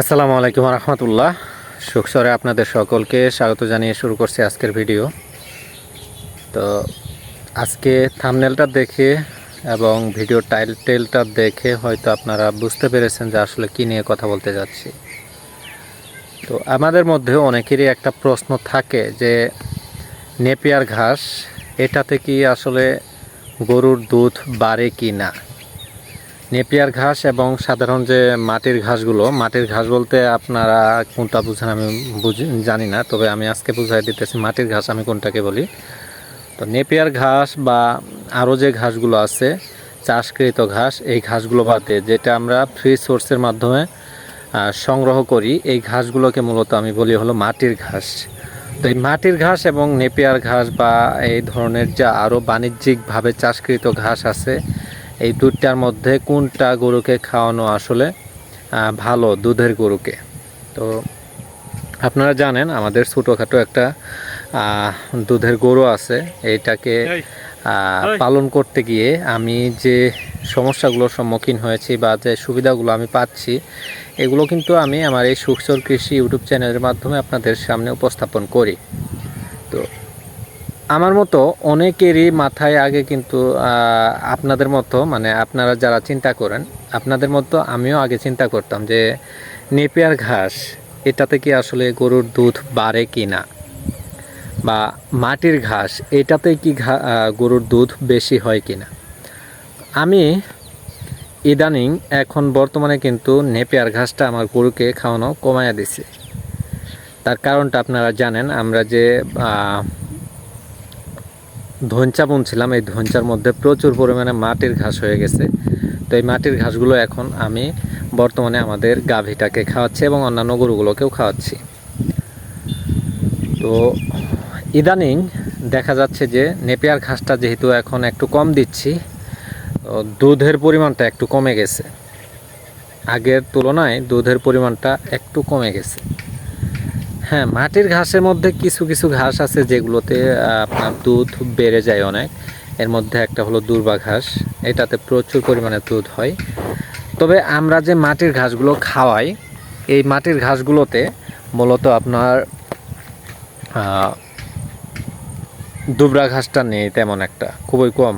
আসসালামু আলাইকুম রহমতুল্লাহ। সুখসরে আপনাদের সকলকে স্বাগত জানিয়ে শুরু করছি আজকের ভিডিও। তো আজকে থামনেলটা দেখে এবং ভিডিও টাইটেলটা দেখে হয়তো আপনারা বুঝতে পেরেছেন যে আসলে কী নিয়ে কথা বলতে যাচ্ছি। তো আমাদের মধ্যে অনেকেরই একটা প্রশ্ন থাকে যে, নেপিয়ার ঘাস, এটাতে কি আসলে গরুর দুধ বাড়ে কি না নেপিয়ার ঘাস এবং সাধারণ যে মাটির ঘাসগুলো, মাটির ঘাস বলতে আপনারা কোনটা বুঝেন আমি বুঝি, জানি না, তবে আমি আজকে বুঝাই দিতেছি মাটির ঘাস আমি কোনটাকে বলি। তো নেপিয়ার ঘাস বা আরও যে ঘাসগুলো আছে, চাষকৃত ঘাস, এই ঘাসগুলো বাদে যেটা আমরা ফ্রি সোর্সের মাধ্যমে সংগ্রহ করি, এই ঘাসগুলোকে মূলত আমি বলি হলো মাটির ঘাস। তো এই মাটির ঘাস এবং নেপিয়ার ঘাস বা এই ধরনের যা আরও বাণিজ্যিকভাবে চাষকৃত ঘাস আছে এই দুধটার মধ্যে কোনটা গরুকে খাওয়ানো আসলে ভালো দুধের গরুকে? তো আপনারা জানেন আমাদের ছোটোখাটো একটা দুধের গরু আছে। এইটাকে আহ, পালন করতে গিয়ে আমি যে সমস্যাগুলোর সম্মুখীন হয়েছি বা যে সুবিধাগুলো আমি পাচ্ছি এগুলো কিন্তু আমি আমার এই সুখসর কৃষি ইউটিউব চ্যানেলের মাধ্যমে আপনাদের সামনে উপস্থাপন করি। তো আমার মতো অনেকেরই মাথায় আগে কিন্তু আপনাদের মতো মানে আপনারা যারা চিন্তা করেন, আপনাদের মতো আমিও আগে চিন্তা করতাম যে নেপিয়ার ঘাস, এটাতে কি আসলে গরুর দুধ বাড়ে কি না? বা মাটির ঘাস, এটাতে কি গরুর দুধ বেশি হয় কি না? আমি ইদানিং এখন বর্তমানে কিন্তু নেপিয়ার ঘাসটা আমার গরুকে খাওয়ানো কমায়া দিছে। তার কারণটা আপনারা জানেন, আমরা যে ধঞ্চা বুনছিলাম। এই ধঞ্চার মধ্যে প্রচুর পরিমাণে মাটির ঘাস হয়ে গেছে। তো এই মাটির ঘাসগুলো এখন আমি বর্তমানে আমাদের গাভীটাকে খাওয়াচ্ছি এবং অন্যান্য গরুগুলোকেও খাওয়াচ্ছি। তো ইদানিং দেখা যাচ্ছে যে নেপিয়ার ঘাসটা যেহেতু এখন একটু কম দিচ্ছি দুধের পরিমাণটা একটু কমে গেছে। আগের তুলনায় দুধের পরিমাণটা একটু কমে গেছে। হ্যাঁ মাটির ঘাসের মধ্যে কিছু কিছু ঘাস আছে যেগুলোতে আপনার দুধ বেড়ে যায় অনেক। এর মধ্যে একটা হলো দুর্বা ঘাস। এটাতে প্রচুর পরিমাণে দুধ হয়। তবে আমরা যে মাটির ঘাসগুলো খাওয়াই, এই মাটির ঘাসগুলোতে মূলত আপনার দুবরা ঘাসটা নেই তেমন একটা, খুবই কম।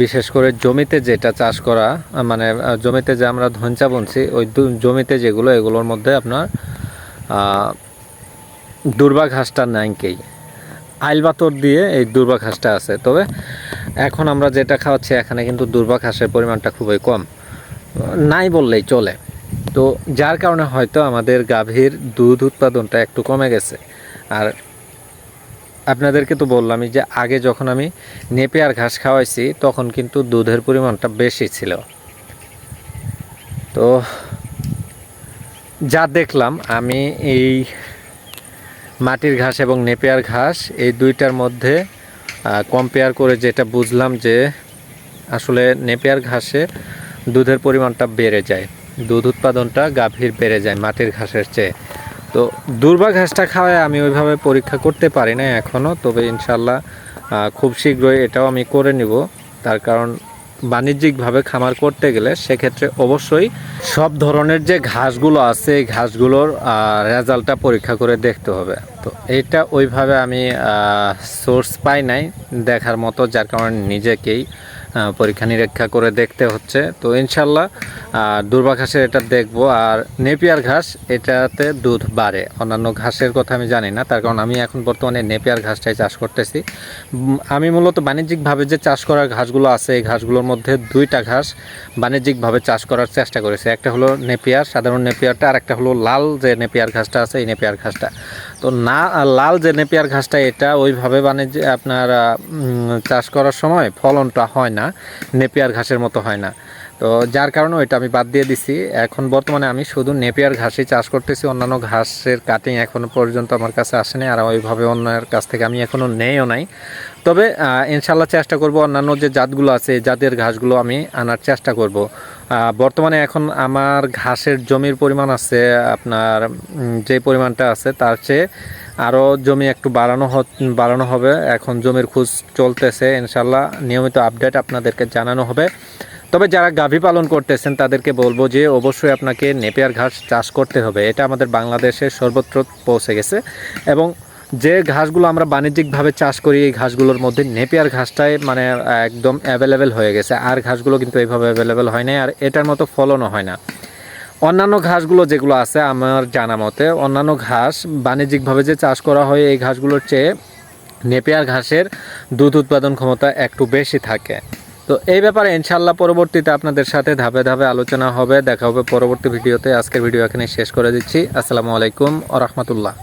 বিশেষ করে জমিতে যেটা চাষ করা মানে জমিতে যে আমরা ধনচা বুনছি, ওই জমিতে যেগুলো, এগুলোর মধ্যে আপনার দুর্বা ঘাসটা নাইকেই। আইলবাতর দিয়ে এই দুর্বা ঘাসটা আছে। তবে এখন আমরা যেটা খাওয়াচ্ছি, এখানে কিন্তু দুর্বা ঘাসের পরিমাণটা খুবই কম। নাই বললেই চলে। তো যার কারণে হয়তো আমাদের গাভীর দুধ উৎপাদনটা একটু কমে গেছে। আর আপনাদেরকে তো বললামই যে, আগে যখন আমি নেপিয়ার ঘাস খাওয়াইছি, তখন কিন্তু দুধের পরিমাণটা বেশি ছিল। তো যা দেখলাম, আমি এই মাটির ঘাস এবং নেপিয়ার ঘাস, এই দুইটার মধ্যে কম্পেয়ার করে যেটা বুঝলাম যে আসলে নেপিয়ার ঘাসে দুধের পরিমাণটা বেড়ে যায়। দুধ উৎপাদনটা গাভীর বেড়ে যায় মাটির ঘাসের চেয়ে। তো দুর্বা ঘাসটা খাওয়ায় আমি ওইভাবে পরীক্ষা করতে পারি না এখনও তবে ইনশাল্লাহ খুব শীঘ্রই এটাও আমি করে নিব। তার কারণ বাণিজ্যিকভাবে খামার করতে গেলে সেক্ষেত্রে অবশ্যই সব ধরনের যে ঘাসগুলো আছে, এই ঘাসগুলোর রেজাল্টটা পরীক্ষা করে দেখতে হবে। তো এটা ওইভাবে আমি সোর্স পাই নাই দেখার মতো, যার কারণে নিজেকেই পরীক্ষা নিরীক্ষা করে দেখতে হচ্ছে। তো ইনশাল্লাহ দুর্বা ঘাসের এটা দেখব। আর নেপিয়ার ঘাস, এটাতে দুধ বাড়ে। অন্যান্য ঘাসের কথা আমি জানি না, তার কারণ আমি এখন বর্তমানে নেপিয়ার ঘাসটাই চাষ করতেছি। আমি মূলত বাণিজ্যিকভাবে যে চাষ করার ঘাসগুলো আছে, এই ঘাসগুলোর মধ্যে দুইটা ঘাস বাণিজ্যিকভাবে চাষ করার চেষ্টা করেছি। একটা হলো নেপিয়ার, সাধারণ নেপিয়ারটা আর একটা হলো লাল যে নেপিয়ার ঘাসটা আছে, এই নেপিয়ার ঘাসটা। তো না লাল যে নেপিয়ার ঘাসটা, এটা ওইভাবে বাণিজ্য, আপনার চাষ করার সময় ফলনটা হয় না, নেপিয়ার ঘাসের মতো হয় না। তো যার কারণে ওইটা আমি বাদ দিয়ে দিছি। এখন বর্তমানে আমি শুধু নেপিয়ার ঘাসই চাষ করতেছি, অন্যান্য ঘাসের কাটিং এখনও পর্যন্ত আমার কাছে আসেনি আর ওইভাবে অন্যের কাছ থেকে আমি এখনও নেইও নাই। তবে ইনশাল্লাহ চেষ্টা করব অন্যান্য যে জাতগুলো আছে জাতের ঘাসগুলো আমি আনার চেষ্টা করব। বর্তমানে এখন আমার ঘাসের জমির পরিমাণ আছে, আপনার যে পরিমাণটা আছে তার চেয়ে আরও জমি একটু বাড়ানো বাড়ানো হবে। এখন জমির খোঁজ চলতেছে ইনশাল্লাহ নিয়মিত আপডেট আপনাদেরকে জানানো হবে। তবে যারা গাভী পালন করতেছেন, তাদেরকে বলব যে অবশ্যই আপনাকে নেপিয়ার ঘাস চাষ করতে হবে। এটা আমাদের বাংলাদেশে সর্বত্র পৌঁছে গেছে এবং যে ঘাসগুলো আমরা বাণিজ্যিকভাবে চাষ করি, এই ঘাসগুলোর মধ্যে নেপিয়ার ঘাসটাই মানে একদম অ্যাভেলেবেল হয়ে গেছে। আর ঘাসগুলো কিন্তু এইভাবে অ্যাভেলেবেল হয় না আর এটার মতো ফলনও হয় না। অন্যান্য ঘাসগুলো যেগুলো আছে, আমার জানা মতে অন্যান্য ঘাস বাণিজ্যিকভাবে যে চাষ করা হয়, এই ঘাসগুলোর চেয়ে নেপিয়ার ঘাসের দুধ উৎপাদন ক্ষমতা একটু বেশি থাকে। তো এই ব্যাপারে ইনশাল্লাহ পরবর্তীতে আপনাদের সাথে ধাপে ধাপে আলোচনা হবে, দেখা হবে পরবর্তী ভিডিওতে। আজকের ভিডিও এখানে শেষ করে দিচ্ছি। আসসালামু আলাইকুম ও রহমতুল্লাহ।